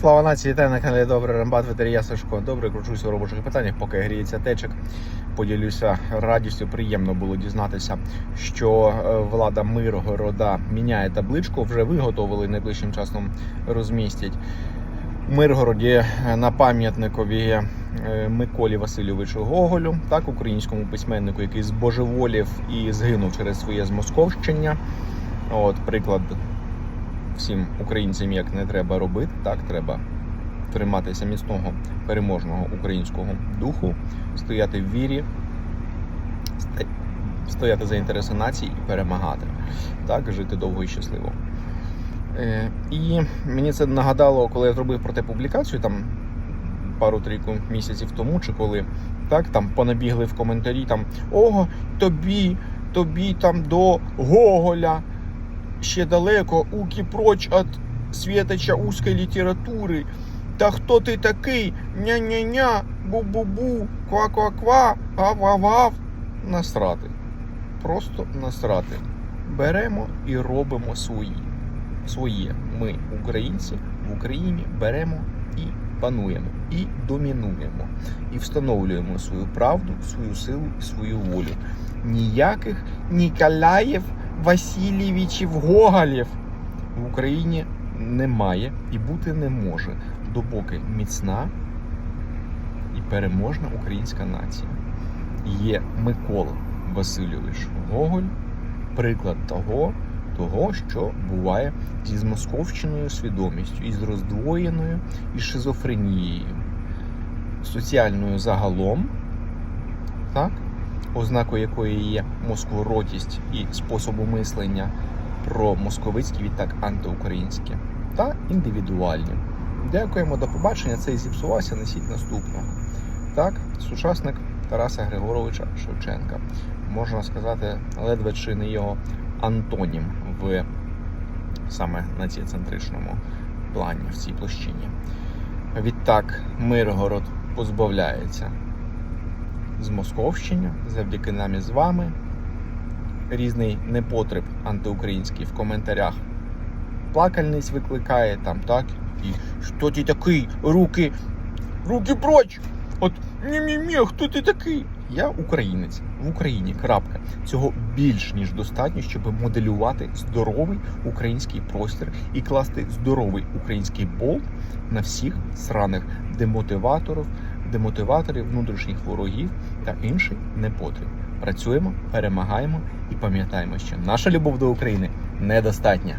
Слава нації, вітаю на каналі Добре Рембат, ветерія Сашко. Добре, кручуся у робочих питаннях, поки гріється течик. Поділюся радістю. Приємно було дізнатися, що е, влада Миргорода міняє табличку. Вже виготовили найближчим часом розмістять. В Миргороді е, на пам'ятникові е, Миколі Васильовичу Гоголю, так, українському письменнику, який збожеволів і згинув через своє змосковщення. От приклад всім українцям як не треба робити, так треба триматися міцного переможного українського духу, стояти в вірі, стояти за інтереси нації і перемагати, так, жити довго і щасливо. Е, І мені це нагадало, коли я зробив про те публікацію там пару-трійку місяців тому, чи коли так там понабігли в коментарі там Ого, тобі, тобі там до Гоголя ще далеко, уки проч от светоча узкой літератури. Та хто ти такий? Ня-ня-ня, бу-бу-бу, ква-ква-ква, гав-гав-гав. Насрати. Просто насрати. Беремо і робимо свої. Своє. Ми, українці, в Україні беремо і пануємо, і домінуємо, і встановлюємо свою правду, свою силу, свою волю. Ніяких Ніколаїв Васильєвичів Гоголів в Україні немає і бути не може, допоки міцна і переможна українська нація. Є Микола Васильович Гоголь, приклад того, того, що буває зі змосковщеною свідомістю, із роздвоєною і шизофренією, соціальною загалом, так? Ознакою якої є москворотість і способу мислення про московицькі, відтак антиукраїнські та індивідуальні. Дякуємо, до побачення. Цей зіпсувався, несіть наступного. Так, сучасник Тараса Григоровича Шевченка. Можна сказати, ледве чи не його антонім в саме націоцентричному плані в цій площині. Відтак, Миргород позбавляється з Московщини завдяки нам з вами. Різний непотреб антиукраїнський в коментарях. Плакальниць викликає там, так? І що ти такий? Руки, руки проч! От мі-мі-мі, хто ти такий? Я українець в Україні. Крапка. Цього більш ніж достатньо, щоб моделювати здоровий український простір і класти здоровий український болт на всіх сраних демотиваторів, демотиваторів, внутрішніх ворогів та інший непотріб. Працюємо, перемагаємо і пам'ятаємо, що наша любов до України недостатня.